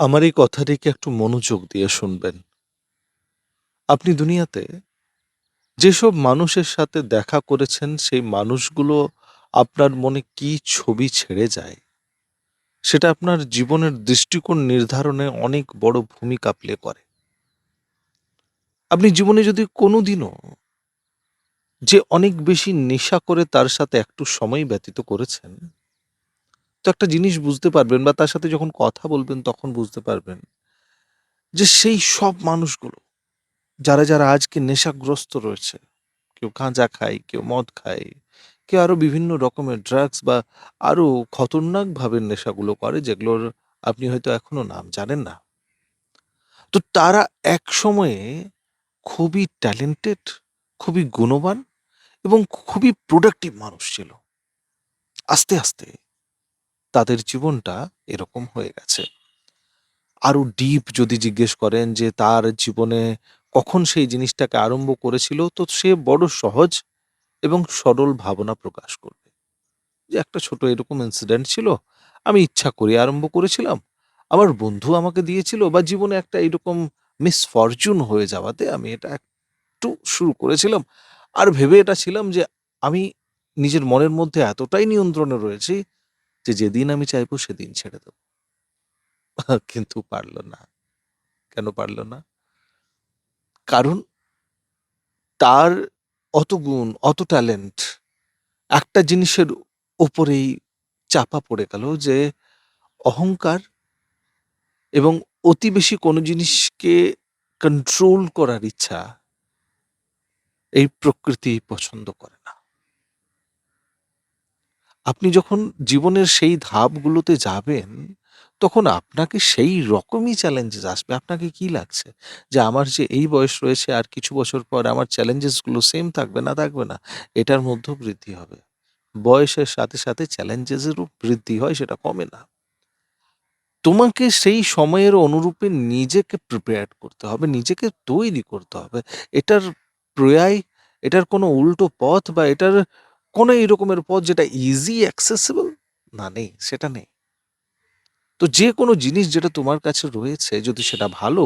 আমার এই কথাটিকে একটু মনোযোগ দিয়ে শুনবেন। আপনি দুনিয়াতে যেসব মানুষের সাথে দেখা করেছেন সেই মানুষগুলো আপনার মনে কি ছবি ছেড়ে যায়, সেটা আপনার জীবনের দৃষ্টিকোণ নির্ধারণে অনেক বড় ভূমিকা প্লে করে। আপনি জীবনে যদি কোনোদিনও যে অনেক বেশি নেশা করে তার সাথে একটু সময় ব্যতীত করেছেন, তো একটা জিনিস বুঝতে পারবেন বা তার সাথে যখন কথা বলবেন তখন বুঝতে পারবেন যে সেই সব মানুষগুলো যারা, যারা আজকে নেশাগ্রস্ত রয়েছে, কেউ গাঁজা খায়, কেউ মদ খায়, কেউ আরও বিভিন্ন রকমের ড্রাগস বা আরও খতরনাক ভাবে নেশাগুলো করে যেগুলোর আপনি হয়তো এখনও নাম জানেন না। তো তারা এক সময়ে খুবই ট্যালেন্টেড, খুবই গুণবান এবং খুবই প্রোডাক্টিভ মানুষ ছিল। আস্তে, আস্তে তাদের জীবনটা এরকম হয়ে গেছে। আরও ডিপ যদি জিজ্ঞেস করেন যে তার জীবনে কখন সেই জিনিসটাকে আরম্ভ করেছিল, তো সে বড় সহজ এবং সরল ভাবনা প্রকাশ করবে। যে একটা ছোট এরকম ইনসিডেন্ট ছিল, আমি ইচ্ছা করে আরম্ভ করেছিলাম। আমার বন্ধু আমাকে দিয়েছিল বা জীবনে একটা এরকম মিসফরচুন হয়ে যাওয়াতে আমি এটা একটু শুরু করেছিলাম। আর ভেবে এটা ছিলাম যে আমি নিজের মনের মধ্যে এতটাই নিয়ন্ত্রণে রয়েছি যে যেদিন আমি চাইব সেদিন ছেড়ে দেব। কিন্তু পারল না। কেন পারল না? কারণ তার অত গুণ, অত ট্যালেন্ট একটা জিনিসের উপরেই চাপা পড়ে গেল যে অহংকার এবং অতি বেশি কোনো জিনিসকে কন্ট্রোল করার ইচ্ছা এই প্রকৃতি পছন্দ করে না। আপনি যখন জীবনের সেই ধাপগুলোতে যাবেন, তখন আপনাকে সেই রকমই চ্যালেঞ্জেস আসবে। আপনাকে কি লাগছে? যে আমার যে এই বয়স রয়েছে আর কিছু বছর পর আমার চ্যালেঞ্জেসগুলো সেম থাকবে না, থাকবে না। এটার মধ্যেও বৃদ্ধি হবে। বয়সের সাথে, সাথে চ্যালেঞ্জেস এরও বৃদ্ধি হয়, সেটা কমে না। তোমাকে সেই সময়ের অনুরূপে নিজেকে প্রিপেয়ার্ড করতে হবে, নিজেকে তৈরি করতে হবে। এটার প্রয়াই এটার কোনো উল্টো পথ বা এটার কোনো এই রকমের পথ যেটা ইজি অ্যাক্সেসিবল না নেই, সেটা নেই। তো যে কোনো জিনিস যেটা তোমার কাছে রয়েছে যদি সেটা ভালো,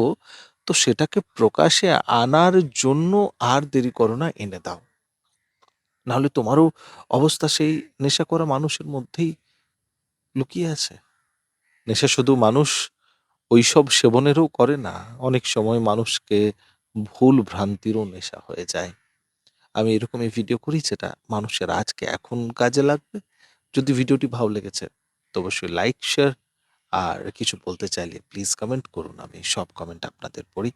তো সেটাকে প্রকাশে আনার জন্য আর দেরি করো না, এনে দাও। নাহলে তোমারও অবস্থা সেই নেশা করা মানুষের মধ্যেই লুকিয়ে আছে। নেশা শুধু মানুষ ঐসব সেবনেরও করে না। অনেক সময় মানুষকে ভুল ভ্রান্তিরও নেশা হয়ে যায়। আমি এরকমই ভিডিও করি যেটা মানুষের আজকে এখন কাজে লাগবে। যদি ভিডিওটি ভালো লেগেছে তো অবশ্যই লাইক, শেয়ার আর কিছু বলতে চাইলে প্লিজ কমেন্ট করুন। আমি সব কমেন্ট আপনাদের পড়ি।